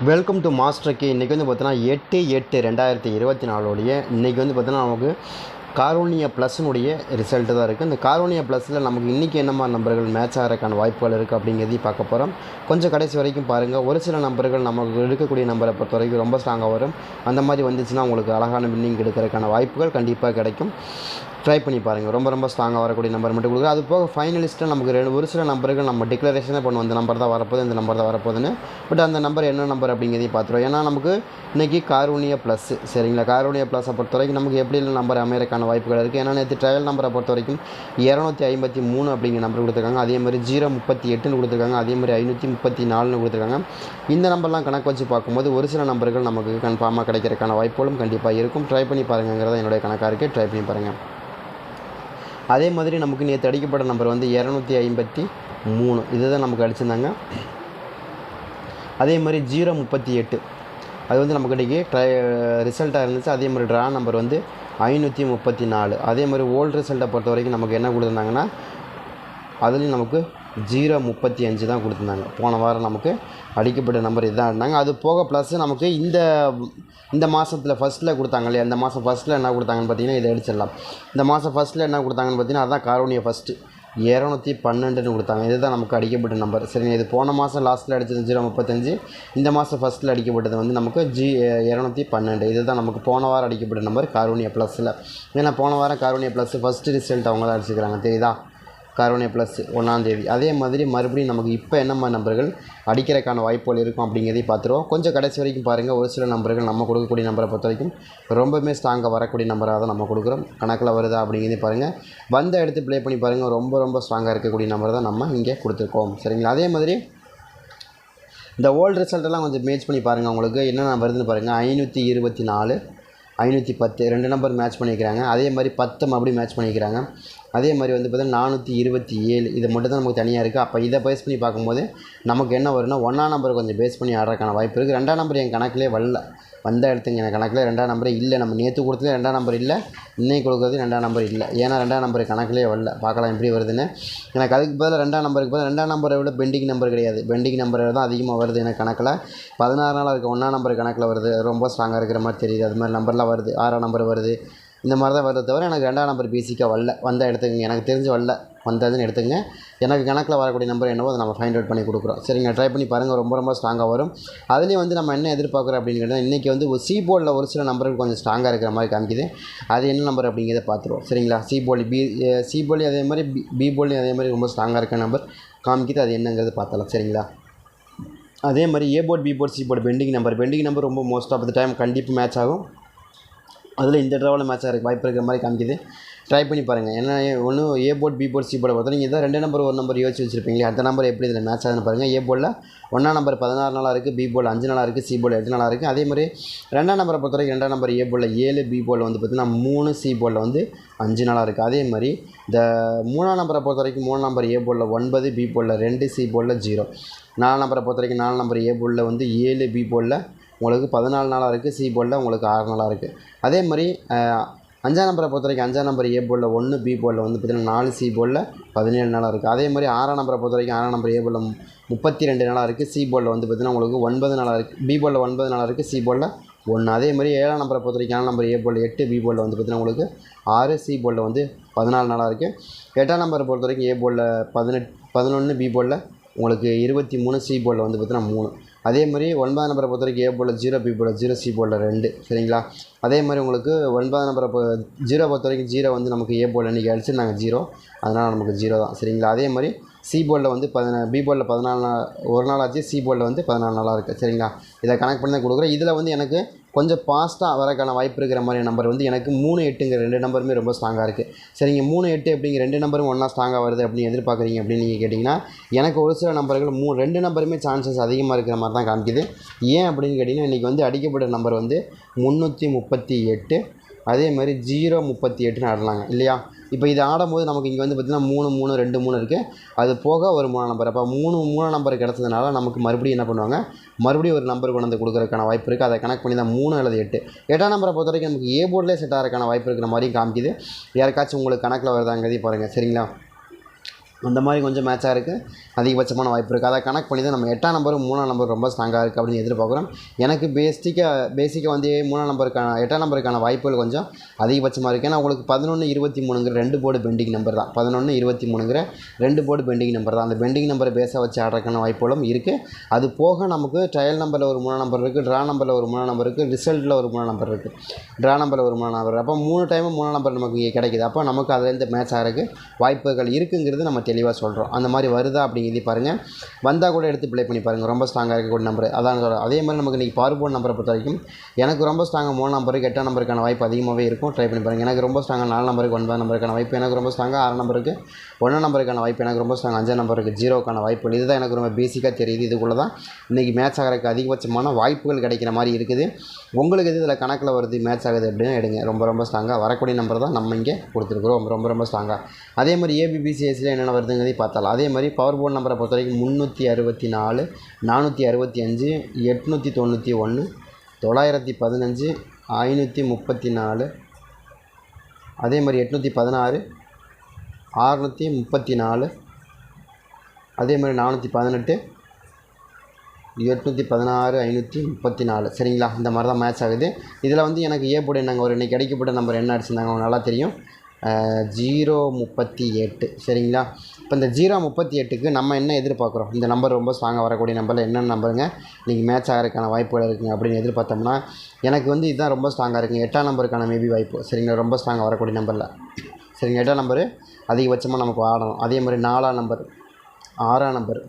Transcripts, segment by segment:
Welcome to master K இன்றைக்கி வந்து பார்த்தீங்கன்னா எட்டு எட்டு ரெண்டாயிரத்தி இருபத்தி நாலுடைய இன்றைக்கி வந்து பார்த்தீங்கன்னா நமக்கு காரோனியா ப்ளஸ்னுடைய ரிசல்ட்டு தான் இருக்குது இந்த காரோனியா ப்ளஸில் நமக்கு இன்றைக்கி என்ன மாதிரி நம்பர்கள் மேட்ச் ஆகிறதுக்கான வாய்ப்புகள் இருக்குது அப்படிங்கிறதையும் பார்க்க போகிறோம் கொஞ்சம் கடைசி வரைக்கும் பாருங்கள் ஒரு சில நம்பர்கள் நமக்கு இருக்கக்கூடிய நம்பரை பொறுத்த வரைக்கும் ரொம்ப ஸ்ட்ராங்காக வரும். அந்த மாதிரி வந்துச்சுன்னா உங்களுக்கு அழகான வின்னிங் எடுக்கிறதுக்கான வாய்ப்புகள் கண்டிப்பாக கிடைக்கும். ட்ரை பண்ணி பாருங்கள் ரொம்ப ரொம்ப ஸ்ட்ராங்காக வரக்கூடிய நம்பர் மட்டும் கொடுக்குறது அது போக ஃபைனலிஸ்ட்டில் நமக்கு ரெண்டு ஒரு சில நம்பர்கள் நம்ம டிக்ளரேஷனே பண்ணுவோம். இந்த நம்பர் தான் வரப்போகுது இந்த நம்பர் தான் வரப்போகுதுன்னு. பட் அந்த நம்பர் என்ன நம்பர் அப்படிங்கிறதையும் பார்த்துருவோம். ஏன்னா நமக்கு இன்றைக்கி காரூனிய ப்ளஸ் சரிங்களா? காரூனிய ப்ளஸை பொறுத்த வரைக்கும் நமக்கு எப்படி நம்பர் அமையறக்கான வாய்ப்புகள் இருக்குது ஏன்னா நேற்று ட்ரையல் நம்பரை பொறுத்த வரைக்கும் இரநூத்தி ஐம்பத்தி மூணு அப்படிங்கிற நம்பர் கொடுத்துருக்காங்க. அதே மாதிரி ஜீரோ முப்பத்தி எட்டுன்னு கொடுத்துருக்காங்க. அதே மாதிரி ஐநூற்றி முப்பத்தி நாலுன்னு கொடுத்துருக்காங்க. இந்த நம்பர்லாம் கணக்கு வச்சு பார்க்கும்போது ஒரு சில நம்பர்கள் நமக்கு கன்ஃபார்மாக கிடைக்கிறதுக்கான வாய்ப்புகளும் கண்டிப்பாக இருக்கும். ட்ரை பண்ணி பாருங்கிறத என்னுடைய கணக்காக இருக்குது ட்ரை பண்ணி பாருங்கள் அதே மாதிரி நமக்கு நேற்று அடிக்கப்பட்ட நம்பர் வந்து இரநூத்தி ஐம்பத்தி மூணு. இதுதான் நமக்கு அடிச்சிருந்தாங்க. அதே மாதிரி ஜீரோ முப்பத்தி எட்டு. அது வந்து நமக்கு இன்றைக்கி ட்ரை ரிசல்ட்டாக இருந்துச்சு. அதே மாதிரி ட்ரா நம்பர் வந்து ஐநூற்றி முப்பத்தி நாலு. அதே மாதிரி ஓல்டு ரிசல்ட்டை பொறுத்த வரைக்கும் நமக்கு என்ன கொடுத்துருந்தாங்கன்னா அதுலேயும் நமக்கு ஜீரோ முப்பத்தி அஞ்சு தான் கொடுத்துருந்தாங்க. போன வாரம் நமக்கு அடிக்கப்பட்ட நம்பர் இதுதான் இருந்தாங்க அது போக ப்ளஸ் நமக்கு இந்த இந்த மாதத்தில் ஃபஸ்ட்டில் கொடுத்தாங்க இல்லையா? இந்த மாதம் ஃபஸ்ட்டில் என்ன கொடுத்தாங்கன்னு பார்த்தீங்கன்னா இதை அடிச்சிடலாம். இந்த மாதம் ஃபஸ்ட்டில் என்ன கொடுத்தாங்கன்னு பார்த்தீங்கன்னா அதான் காரோனியா ஃபஸ்ட்டு இரநூத்தி பன்னெண்டுன்னு கொடுத்தாங்க. இதுதான் நமக்கு அடிக்கப்பட்ட நம்பர் சரிங்க இது போன மாதம் லாஸ்ட்டில் அடித்தது ஜீரோ முப்பத்தஞ்சு இந்த மாதம் ஃபஸ்ட்டில் அடிக்கப்பட்டது வந்து நமக்கு ஜி இரநூத்தி பன்னெண்டு. இதுதான் நமக்கு போன வாரம் அடிக்கப்பட்ட நம்பர் காரோனியா ப்ளஸில் ஏன்னா போன வாரம் காரோனியா ப்ளஸ் ஃபஸ்ட்டு ரிசல்ட் அவங்க தான் அடிச்சுக்கிறாங்க. தெரியுதா? கருணை ப்ளஸ் ஒன்றாந்தேதி அதே மாதிரி மறுபடியும் நமக்கு இப்போ என்ன மாதிரி நம்பர்கள்? அடிக்கிறதுக்கான வாய்ப்புகள் இருக்கும் அப்படிங்கிறதையும் பார்த்துருவோம். கொஞ்சம் கடைசி வரைக்கும் பாருங்கள் ஒரு சில நம்பர்கள் நம்ம கொடுக்கக்கூடிய நம்பரை பொறுத்த வரைக்கும் ரொம்பவுமே ஸ்ட்ராங்காக வரக்கூடிய நம்பராக தான் நம்ம கொடுக்குறோம். கணக்கில் வருதா அப்படிங்கிறதையும் பாருங்கள் வந்த எடுத்து ப்ளே பண்ணி பாருங்கள் ரொம்ப ரொம்ப ஸ்ட்ராங்காக இருக்கக்கூடிய நம்பர் தான் நம்ம இங்கே கொடுத்துருக்கோம். சரிங்களா? அதே மாதிரி இந்த ஓல்டு ரிசல்ட்டெல்லாம் கொஞ்சம் மேட்ச் பண்ணி பாருங்கள் உங்களுக்கு. என்னென்ன வருதுன்னு பாருங்கள் ஐநூற்றி இருபத்தி நாலு ஐநூற்றி பத்து ரெண்டு நம்பர் மேட்ச் பண்ணிக்கிறாங்க அதே மாதிரி பத்து மறுபடியும் மேட்ச் பண்ணிக்கிறாங்க அதே மாதிரி வந்து பார்த்தீங்கன்னா நானூற்றி இருபத்தி ஏழு இது மட்டும் தான் நமக்கு தனியாக இருக்குது அப்போ இதை பேஸ் பண்ணி பார்க்கும்போது நமக்கு என்ன வரும்னா ஒன்றாம் நம்பர் கொஞ்சம் பேஸ் பண்ணி ஆடுறதுக்கான வாய்ப்பு இருக்குது ரெண்டாம் நம்பர் என் கணக்கிலே வரல. வந்த இடத்துங்க என் கணக்கில் ரெண்டாம் நம்பர் இல்லை. நம்ம நேற்று கொடுத்தது ரெண்டாம் நம்பர் இல்லை. இன்னைக்கு கொடுக்குறது ரெண்டாம் நம்பர் இல்லை. ஏன்னா ரெண்டாம் நம்பர் கணக்கிலே வரல. பார்க்கலாம் எப்படி வருதுன்னு. எனக்கு அதுக்கு பதிலாக ரெண்டாம் நம்பருக்கு பதிலாக ரெண்டாம் நம்பரை விட பெண்டிங் நம்பர் கிடையாது. பெண்டிங் நம்பர் தான் அதிகமாக வருது எனக்கு கணக்கில். பதினாறு நாளாக இருக்க ஒன்றாம் நம்பர் கணக்கில் வருது. ரொம்ப ஸ்ட்ராங்காக இருக்கிற மாதிரி தெரியுது. அது மாதிரி நம்பர்லாம் வருது. ஆறாம் நம்பர் வருது. இந்த மாதிரி தான் வருது தவிர எனக்கு ரெண்டாம் நம்பர் பேசிக்காக வரல. வந்தால் எடுத்துக்கங்க எனக்கு தெரிஞ்சு வரல. வந்ததுன்னு எடுத்துங்க எனக்கு கணக்கில் வரக்கூடிய நம்பர் என்னவோ அதை நம்ம ஃபைண்ட் அவுட் பண்ணி கொடுக்குறோம். சரிங்க ட்ரை பண்ணி பாருங்கள் ரொம்ப ரொம்ப ஸ்ட்ராங்காக வரும். அதுலேயும் வந்து நம்ம என்ன எதிர்பார்க்குறோம் அப்படின்னு கேட்டால் இன்றைக்கி வந்து ஒரு சி போர்டில் ஒரு சில நம்பருக்கு கொஞ்சம் ஸ்ட்ராங்காக இருக்கிற மாதிரி காமிக்குது. அது என்ன நம்பர் அப்படிங்கிறத பார்த்துருவோம். சரிங்களா? சி போலி பி சி போலி அதே மாதிரி பி பி போலியும் அதே மாதிரி ரொம்ப ஸ்ட்ராங்காக இருக்கிற நம்பர் காமிக்குது. அது என்னங்கிறது பார்த்தலாம் சரிங்களா? அதே மாதிரி A board B board C board pending number pending number ரொம்ப மோஸ்ட் ஆஃப் த டைம் கண்டிப்பாக மேட்ச் ஆகும். அதில் இந்த ட்ராவலில் மேட்ச் ஆகிறதுக்கு வாய்ப்பு இருக்கிற மாதிரி காமிக்குது ட்ரை பண்ணி பாருங்கள் ஏன்னா ஒன்று A board B board C board பார்த்தா நீங்கள் இதான் ரெண்டு நம்பர் ஒரு நம்பர் யோசிச்சு வச்சிருப்பீங்களே அந்த நம்பர் எப்படி இதில் மேட்ச் ஆகுதுன்னு பாருங்கள் ஏ போர்டில் ஒன்றாம் நம்பர் பதினாறு நாளாக இருக்குது பி போர்டில் அஞ்சு நாளாக இருக்குது சி போர்டில் எட்டு நாளாக இருக்குது அதே மாதிரி ரெண்டாம் நம்பரை பொறுத்த வரைக்கும் ரெண்டாம் நம்பர் ஏ போர்டில் ஏழு பி போர்டில் வந்து பார்த்திங்கன்னா மூணு சி போர்டில் வந்து அஞ்சு நாளாக இருக்குது அதே மாதிரி இந்த மூணாம் நம்பரை பொறுத்த வரைக்கும் மூணு நம்பர் ஏ போர்டில் ஒன்பது பி போர்டில் ரெண்டு சி போர்டில் ஜீரோ நாலு நம்பரை பொறுத்த வரைக்கும் நாலு நம்பர் ஏ போர்டில் வந்து ஏழு பி போர்டில் உங்களுக்கு பதினாலு நாளாக இருக்குது சி போர்டில் உங்களுக்கு ஆறு நாளாக இருக்குது அதே மாதிரி அஞ்சாம் நம்பரை பொறுத்த வரைக்கும் அஞ்சாம் நம்பர் ஏ போர்டில் ஒன்று பி போர்டில் வந்து பார்த்திங்கன்னா நாலு சி போர்டில் பதினேழு நாளாக இருக்குது அதே மாதிரி ஆறாம் நம்பரை பொறுத்த வரைக்கும் ஆறாம் நம்பர் ஏ போர்டில் முப்பத்தி ரெண்டு நாளாக இருக்குது சி போர்டில் வந்து பார்த்திங்கன்னா உங்களுக்கு ஒன்பது நாளாக இருக்குது பி போர்டில் ஒன்பது நாளாக இருக்குது சி போர்டில் ஒன்று அதே மாதிரி ஏழாம் நம்பரை பொறுத்த வரைக்கும் ஏழாம் நம்பர் ஏ போர்டில் எட்டு பி போர்டில் வந்து பார்த்திங்கன்னா உங்களுக்கு ஆறு சி போர்டில் வந்து பதினாலு நாளாக இருக்குது எட்டாம் நம்பரை பொறுத்த வரைக்கும் ஏ போர்டில் பதினெட் பதினொன்று பி போர்டில் உங்களுக்கு இருபத்தி மூணு சி போர்டில் வந்து பார்த்திங்கன்னா மூணு. அதே மாதிரி ஒன்பதாம் நம்பரை பொறுத்த வரைக்கும் ஏ போல் ஜீரோ பி போல் ஜீரோ சி போல் ரெண்டு. சரிங்களா? அதே மாதிரி உங்களுக்கு ஒன்பதாம் நம்பரை பொ ஜீரோ பொறுத்த வரைக்கும் ஜீரோ வந்து நமக்கு ஏ போர்டில் இன்றைக்கி நாங்கள் ஜீரோ அதனால் நமக்கு ஜீரோ தான். சரிங்களா? அதே மாதிரி சி போர்டில் வந்து பதினா பி போர்டில் பதினாலு நாள் ஒரு நாள் ஆச்சு சி போர்டில் வந்து பதினாலு நாளாக இருக்குது சரிங்களா? இதை கனெக்ட் பண்ணி தான் கொடுக்குறேன் இதில் வந்து எனக்கு கொஞ்சம் ஃபாஸ்ட்டாக வரக்கான வாய்ப்பு இருக்கிற மாதிரி நம்பர் வந்து எனக்கு மூணு எட்டுங்கிற ரெண்டு நம்பருமே ரொம்ப ஸ்ட்ராங்காக இருக்குது சரிங்க மூணு எட்டு அப்படிங்கிற ரெண்டு நம்பரும் ஒன்றா ஸ்ட்ராங்காக வருது அப்படின்னு எதிர்பார்க்குறீங்க அப்படின்னு நீங்கள் கேட்டிங்கன்னா எனக்கு ஒரு சில நம்பர்கள் மூ ரெண்டு நம்பருமே சான்சஸ் அதிகமாக இருக்கிற மாதிரி தான் காமிக்குது. ஏன் அப்படின்னு கேட்டிங்கன்னா இன்றைக்கி வந்து அடிக்கப்பட்ட நம்பர் வந்து முந்நூற்றி முப்பத்தி எட்டு அதே மாதிரி ஜீரோ முப்பத்தி எட்டுன்னு ஆடலாங்க இல்லையா? இப்போ இது ஆடும்போது நமக்கு இங்கே வந்து பார்த்திங்கன்னா மூணு மூணு ரெண்டு மூணு இருக்குது அது போக ஒரு மூணு நம்பர் அப்போ மூணு மூணு நம்பர் கிடச்சதுனால நமக்கு மறுபடியும் என்ன பண்ணுவாங்க? மறுபடியும் ஒரு நம்பர் கொண்டு வந்து கொடுக்குறதுக்கான வாய்ப்பு இருக்குது அதை கனெக்ட் பண்ணி தான் மூணு அல்லது எட்டு. எட்டாம் நம்பரை பொறுத்த வரைக்கும் நமக்கு ஏ போர்டிலே செட் ஆகிறதுக்கான வாய்ப்பு இருக்கிற மாதிரியும் காமிக்குது. யாருக்காச்சும் உங்களுக்கு கணக்கில் வருதாங்கிறதையும் பாருங்கள் சரிங்களா? அந்த மாதிரி கொஞ்சம் மேட்சாக இருக்குது அதிகபட்சமான வாய்ப்பு இருக்குது அதை கணக்கு பண்ணி தான் நம்ம எட்டாம் நம்பர் மூணாம் நம்பர் ரொம்ப ஸ்ட்ராங்காக இருக்குது அப்படின்னு எதிர்பார்க்குறோம். எனக்கு பேசிக்காக பேசிக்காக வந்து மூணாம் நம்பருக்கான எட்டாம் நம்பருக்கான வாய்ப்புகள் கொஞ்சம் அதிகபட்சமாக இருக்குது ஏன்னா உங்களுக்கு பதினொன்று இருபத்தி மூணுங்கிற ரெண்டு போர்டு பெண்டிங் நம்பர் தான். பதினொன்று இருபத்தி மூணுங்கிற ரெண்டு போர்டு பெண்டிங் நம்பர் தான். அந்த பெண்டிங் நம்பரை பேஸாக வச்சு ஆடுறதுக்கான வாய்ப்புகளும் இருக்குது அது போக நமக்கு ட்ரையல் நம்பரில் ஒரு மூணாம் நம்பர் இருக்குது ட்ரா நம்பரில் ஒரு மூணாம் நம்பர் இருக்குது ரிசல்ட்டில் ஒரு மூணாம் நம்பர் இருக்குது ட்ரா நம்பரில் ஒரு மூணாம் நம்பர் அப்போ மூணு டைமும் மூணாம் நம்பர் நமக்கு இங்கே கிடைக்குது. அப்போ நமக்கு அதுலேருந்து மேட்ச் ஆகிறதுக்கு வாய்ப்புகள் இருக்குங்கிறது நம்ம தெளிவாக சொல்கிறோம் அந்த மாதிரி வருதா அப்படிங்கிறது பாருங்கள் வந்தால் கூட எடுத்து ப்ளே பண்ணி பாருங்கள் ரொம்ப ஸ்ட்ராங்காக இருக்கக்கூடிய நம்பர் அதான் சொல்கிறேன் அதே மாதிரி நமக்கு இன்றைக்கி பவர் போர்ட் நம்பரை பொறுத்த வரைக்கும் எனக்கு ரொம்ப ஸ்ட்ராங்காக மூணு நம்பருக்கு எட்டாம் நம்பருக்கான வாய்ப்பு அதிகமாகவே இருக்கும். ட்ரை பண்ணி பாருங்கள் எனக்கு ரொம்ப ஸ்ட்ராங்காக நாலு நம்பருக்கு ஒன்பது நம்பருக்கான வாய்ப்பு எனக்கு ரொம்ப ஸ்ட்ராங்காக ஆறு நம்பருக்கு ஒன்றாம் நம்பருக்கான வாய்ப்பு எனக்கு ரொம்ப ஸ்ட்ராங் அஞ்சாம் நம்பருக்கு ஜீரோக்கான வாய்ப்பு. இதுதான் எனக்கு ரொம்ப பேசிக்காக தெரியுது. இதுக்குள்ளே தான் இன்றைக்கி மேட்ச் ஆகிறதுக்கு அதிகபட்சமான வாய்ப்புகள் கிடைக்கிற மாதிரி இருக்குது. உங்களுக்கு எது இதில் கணக்கில் வருது மேட்ச் ஆகுது அப்படின்னு எடுங்க. ரொம்ப ரொம்ப ஸ்ட்ராங்காக வரக்கூடிய நம்பர் தான் நம்ம இங்கே கொடுத்துருக்குறோம். ரொம்ப ரொம்ப ஸ்ட்ராங்காக அதே மாதிரி ஏபிபிசிஎஸ்சியில் என்னென்ன வருதுங்கிறதையும் பார்த்தாலும் அதே மாதிரி பவர் போர்ட் நம்பரை பொறுத்த வரைக்கும் முந்நூற்றி அறுபத்தி நாலு நானூற்றி அறுபத்தி அஞ்சு எட்நூற்றி தொண்ணூற்றி ஒன்று தொள்ளாயிரத்தி பதினஞ்சு ஐநூற்றி முப்பத்தி நாலு. அதே மாதிரி எட்நூற்றி பதினாறு ஆறுநூற்றி முப்பத்தி நாலு. அதே மாதிரி நானூற்றி பதினெட்டு எட்நூற்றி பதினாறு ஐநூற்றி முப்பத்தி நாலு. சரிங்களா? இந்த மாதிரி தான் மேட்ச் ஆகுது. இதில் வந்து எனக்கு ஏ போர்டு என்னங்க? ஒரு இன்றைக்கி கிடைக்கப்பட்ட நம்பர் என்ன அடிச்சிருந்தாங்க? அவங்க நல்லா தெரியும். ஜீரோ முப்பத்தி எட்டு. சரிங்களா? இப்போ இந்த ஜீரோ முப்பத்தி எட்டுக்கு நம்ம என்ன எதிர்பார்க்குறோம்? இந்த நம்பர் ரொம்ப ஸ்ட்ராங்காக வரக்கூடிய நம்பரில் என்னென்ன நம்பருங்க இன்றைக்கி மேட்ச் ஆகிறதுக்கான வாய்ப்புகள் இருக்குங்க அப்படின்னு எதிர்பார்த்தோம்னா எனக்கு வந்து இதுதான் ரொம்ப ஸ்ட்ராங்காக இருக்குங்க. எட்டாம் நம்பருக்கான மேபி வாய்ப்பு. சரிங்களா? ரொம்ப ஸ்ட்ராங்காக வரக்கூடிய நம்பரில் சரிங்க எட்டாம் நம்பரு அதிகபட்சமாக நமக்கு ஆடணும். அதே மாதிரி நாலாம் நம்பர் ஆறாம் நம்பர்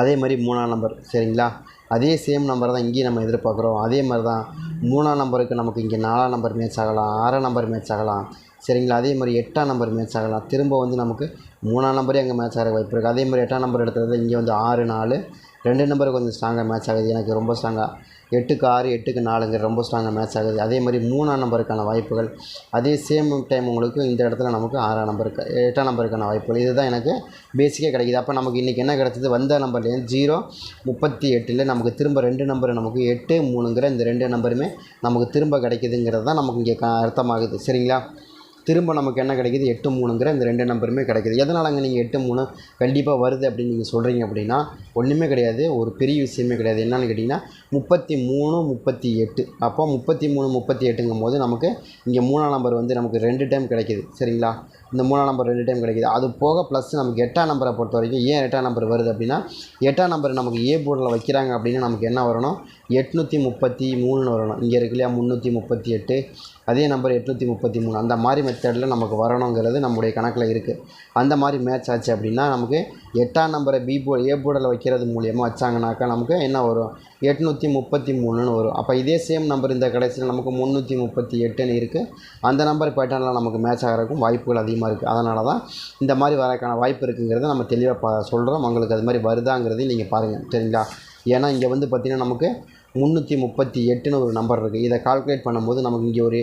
அதே மாதிரி மூணாம் நம்பர் சரிங்களா? அதே சேம் நம்பர் தான் இங்கேயும் நம்ம எதிர்பார்க்குறோம். அதே மாதிரி தான் மூணாம் நம்பருக்கு நமக்கு இங்கே நாலாம் நம்பர் மேட்ச் ஆகலாம் ஆறாம் நம்பர் மேட்ச் ஆகலாம். சரிங்களா? அதே மாதிரி எட்டாம் நம்பர் மேட்ச் ஆகலாம். திரும்ப வந்து நமக்கு மூணாம் நம்பரே அங்கே மேட்ச் ஆகிற வாய்ப்பு இருக்குது அதே மாதிரி எட்டாம் நம்பர் எடுத்துகிறது இங்கே வந்து ஆறு நாலு. ரெண்டு நம்பர் கொஞ்சம் ஸ்ட்ராங்காக மேட்ச் ஆகுது. எனக்கு ரொம்ப ஸ்ட்ராங்காக எட்டுக்கு ஆறு எட்டுக்கு நாலுங்கிற ரொம்ப ஸ்ட்ராங்காக மேட்ச் ஆகுது. அதே மாதிரி மூணாம் நம்பருக்கான வாய்ப்புகள். அதே சேம் டைம் உங்களுக்கு இந்த இடத்துல நமக்கு ஆறாம் நம்பருக்கு எட்டாம் நம்பருக்கான வாய்ப்புகள். இதுதான் எனக்கு பேசிக்காக கிடைக்கிது. அப்போ நமக்கு இன்றைக்கி என்ன கிடைச்சது? வந்த நம்பர்லேருந்து ஜீரோ முப்பத்தி எட்டில் நமக்கு திரும்ப ரெண்டு நம்பர் நமக்கு எட்டு மூணுங்கிற இந்த ரெண்டு நம்பருமே நமக்கு திரும்ப கிடைக்குதுங்கிறது தான் நமக்கு இங்கே க அர்த்தமாகுது. சரிங்களா? திரும்ப நமக்கு என்ன கிடைக்குது? எட்டு மூணுங்கிற இந்த ரெண்டு நம்பருமே கிடைக்குது. அங்கே நீங்கள் எட்டு மூணு கண்டிப்பாக வருது அப்படின்னு நீங்கள் சொல்கிறீங்க அப்படின்னா ஒன்றுமே கிடையாது. ஒரு பெரிய விஷயமே கிடையாது. என்னென்னு கேட்டிங்கன்னா முப்பத்தி மூணு முப்பத்தி எட்டு. அப்போ முப்பத்தி மூணு முப்பத்தி எட்டுங்கும் போது நமக்கு இங்கே மூணாம் நம்பர் வந்து நமக்கு ரெண்டு டைம் கிடைக்கிது. சரிங்களா? இந்த மூணாம் நம்பர் ரெண்டு டைம் கிடைக்குது. அது போக ப்ளஸ் நமக்கு எட்டாம் நம்பரை பொறுத்த வரைக்கும் ஏன் எட்டாம் நம்பர் வருது அப்படின்னா எட்டாம் நம்பர் நமக்கு ஏ போர்டில் வைக்கிறாங்க அப்படின்னா நமக்கு என்ன வரணும்? எட்நூற்றி முப்பத்தி மூணுன்னு வரணும். இங்கே இருக்கு இல்லையா முந்நூற்றி முப்பத்தி எட்டு. அதே நம்பர் எட்நூற்றி முப்பத்தி மூணு. அந்த மாதிரி மெத்தடில் நமக்கு வரணுங்கிறது நம்முடைய கணக்கில் இருக்குது அந்த மாதிரி மேட்ச் ஆச்சு அப்படின்னா நமக்கு எட்டாம் நம்பரை பி போ ஏ போர்டில் வைக்கிறது மூலியமாக வச்சாங்கனாக்கா நமக்கு என்ன வரும்? எட்நூற்றி முப்பத்தி மூணுன்னு வரும். அப்போ இதே சேம் நம்பர் இந்த கடைசியில் நமக்கு முந்நூற்றி முப்பத்தி எட்டுன்னு இருக்குது அந்த நம்பர் பேட்டர்னில் நமக்கு மேட்ச் ஆகிறதுக்கும் வாய்ப்புகள் அதிகமாக இருக்குது அதனால தான் இந்த மாதிரி வரக்கான வாய்ப்பு இருக்குங்கிறத நம்ம தெளிவாக பா சொல்கிறோம் உங்களுக்கு அது மாதிரி வருதாங்கிறதையும் நீங்கள் பாருங்கள் சரிங்களா? ஏன்னா இங்கே வந்து பார்த்திங்கன்னா நமக்கு முந்நூற்றி முப்பத்தி எட்டுன்னு ஒரு நம்பர் இருக்குது இதை கால்குலேட் பண்ணும்போது நமக்கு இங்கே ஒரு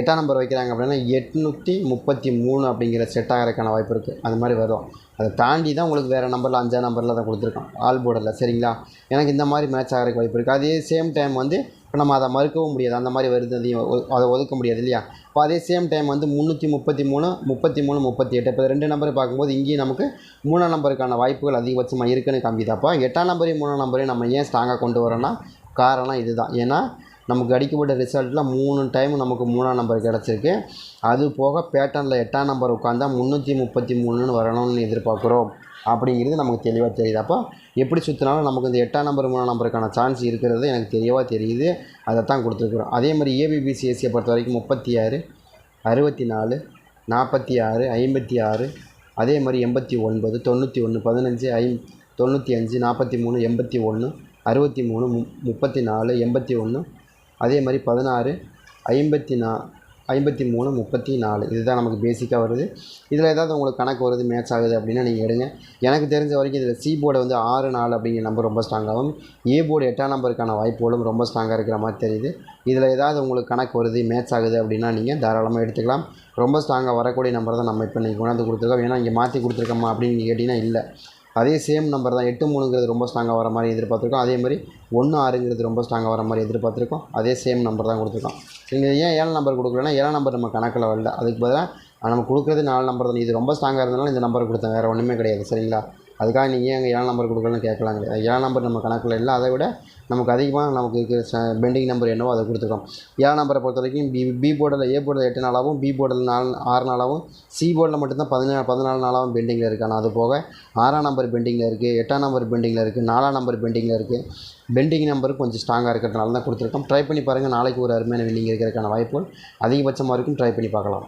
எட்டாம் நம்பர் வைக்கிறாங்க அப்படின்னா எட்நூற்றி முப்பத்தி மூணு அப்படிங்கிற செட் ஆகிறதுக்கான வாய்ப்பு இருக்குது அது மாதிரி வரும். அதை தாண்டி தான் உங்களுக்கு வேறு நம்பரில் அஞ்சாம் நம்பரில் தான் கொடுத்துருக்கோம். ஆல் போர்டில் சரிங்களா? எனக்கு இந்த மாதிரி மேட்ச் ஆகிறதுக்கு வாய்ப்பு இருக்குது அதே சேம் டைம் வந்து இப்போ நம்ம அதை மறுக்கவும் முடியாது. அந்த மாதிரி வருது அதையும் அதை ஒதுக்க முடியாது இல்லையா? இப்போ அதே சேம் டைம் வந்து முந்நூற்றி முப்பத்தி மூணு முப்பத்தி மூணு முப்பத்தி எட்டு. இப்போ ரெண்டு நம்பரை பார்க்கும்போது இங்கேயும் நமக்கு மூணாம் நம்பருக்கான வாய்ப்புகள் அதிகபட்சமாக இருக்குன்னு காமிக்குதாப்பா எட்டாம் நம்பரையும் மூணாம் நம்பரையும் நம்ம ஏன் ஸ்ட்ராங்காக கொண்டு வரோன்னா காரணம் இதுதான். ஏன்னா நமக்கு அடிக்கப்பட்ட ரிசல்ட்டில் மூணு டைம் நமக்கு மூணாம் நம்பர் கிடச்சிருக்கு. அது போக பேட்டர்னில் எட்டாம் நம்பர் உட்காந்தா முந்நூற்றி முப்பத்தி மூணுன்னு வரணும்னு எதிர்பார்க்குறோம். அப்படிங்கிறது நமக்கு தெளிவாக தெரியுது. அப்போ எப்படி சுற்றினாலும் நமக்கு இந்த எட்டாம் நம்பர் மூணாம் நம்பருக்கான சான்ஸ் இருக்கிறது எனக்கு தெளிவாக தெரியுது. அதை தான் கொடுத்துருக்குறோம். அதே மாதிரி ஏபிபிசிஎஸ்சியை பொறுத்த வரைக்கும் முப்பத்தி ஆறு அறுபத்தி நாலு நாற்பத்தி ஆறு ஐம்பத்தி ஆறு அதே மாதிரி எண்பத்தி ஒன்பது தொண்ணூற்றி ஒன்று பதினஞ்சு ஐ தொண்ணூற்றி அஞ்சு நாற்பத்தி மூணு எண்பத்தி ஒன்று அறுபத்தி மூணு மு முப்பத்தி நாலு எண்பத்தி ஒன்று அதே மாதிரி பதினாறு ஐம்பத்தி நா ஐம்பத்தி மூணு முப்பத்தி நாலு. இதுதான் நமக்கு பேசிக்காக வருது. இதில் ஏதாவது உங்களுக்கு கணக்கு வருது மேட்ச் ஆகுது அப்படின்னா நீங்கள் எடுங்க. எனக்கு தெரிஞ்ச வரைக்கும் இதில் சி போர்டு வந்து ஆறு நாலு அப்படிங்கிற நம்பர் ரொம்ப ஸ்ட்ராங்காகவும் ஏ போர்டு எட்டாம் நம்பருக்கான வாய்ப்புகளும் ரொம்ப ஸ்ட்ராங்காக இருக்கிற மாதிரி தெரியுது. இதில் ஏதாவது உங்களுக்கு கணக்கு வருது மேட்ச் ஆகுது அப்படின்னா நீங்கள் தாராளமாக எடுத்துக்கலாம். ரொம்ப ஸ்ட்ராங்காக வரக்கூடிய நம்பர் தான் நம்ம இப்போ இன்றைக்கி கொண்டாந்து கொடுத்துருக்கோம். ஏன்னா இங்கே மாற்றி கொடுத்துருக்கோமா அப்படின்னு நீங்கள் கேட்டிங்கன்னா இல்லை. அதே சேம் நம்பர் தான் எட்டு மூணுங்கிறது ரொம்ப ஸ்ட்ராங்காக வர மாதிரி எதிர்பார்த்துருக்கோம். அதே மாதிரி ஒன்று ஆறுங்கிறது ரொம்ப ஸ்ட்ராங்காக வர மாதிரி எதிர்பார்த்துருக்கோம். அதே சேம் நம்பர் தான் கொடுத்துருக்கோம். நீங்கள் ஏன் ஏழு நம்பர் கொடுக்கலன்னா ஏழாம் நம்பர் நம்ம கணக்கில் வரல. அதுக்கு பதிலாக நம்ம கொடுக்குறது நாலு நம்பர் தான். இது ரொம்ப ஸ்ட்ராங்காக இருந்தனால இந்த நம்பர் கொடுத்தேன். வேறு ஒன்றுமே கிடையாது. சரிங்களா? அதுக்காக நீங்கள் ஏன் ஏழு நம்பர் கொடுக்கலன்னு கேட்கலாங்க ஏழு நம்பர் நம்ம கணக்கில் இல்லை. அதை விட நமக்கு அதிகமாக நமக்கு இருக்கிற பெண்டிங் நம்பர் என்னவோ அதை கொடுத்துருக்கோம். ஏழாம் நம்பரை பொறுத்த வரைக்கும் பி பி போர்டில் ஏ போர்டில் எட்டு நாளாகவும் பி போர்டில் நாலு ஆறு நாளாகவும் சி போர்டில் மட்டும்தான் பதினேழு பதினாலு நாளாகவும் பெண்டிங்கில் இருக்குது ஆனால் அது போக ஆறாம் நம்பர் பெண்டிங்கில் இருக்குது எட்டாம் நம்பர் பெண்டிங்கில் இருக்குது நாலாம் நம்பர் பெண்டிங்கில் இருக்குது பெண்டிங் நம்பர் கொஞ்சம் ஸ்ட்ராங்காக இருக்கிறதுனால தான் கொடுத்துருக்கோம். ட்ரை பண்ணி பாருங்கள் நாளைக்கு ஒரு அருமையான வில்லிங் இருக்கிறதுக்கான வாய்ப்புகள் அதிகபட்சமாக இருக்கும். ட்ரை பண்ணி பார்க்கலாம்.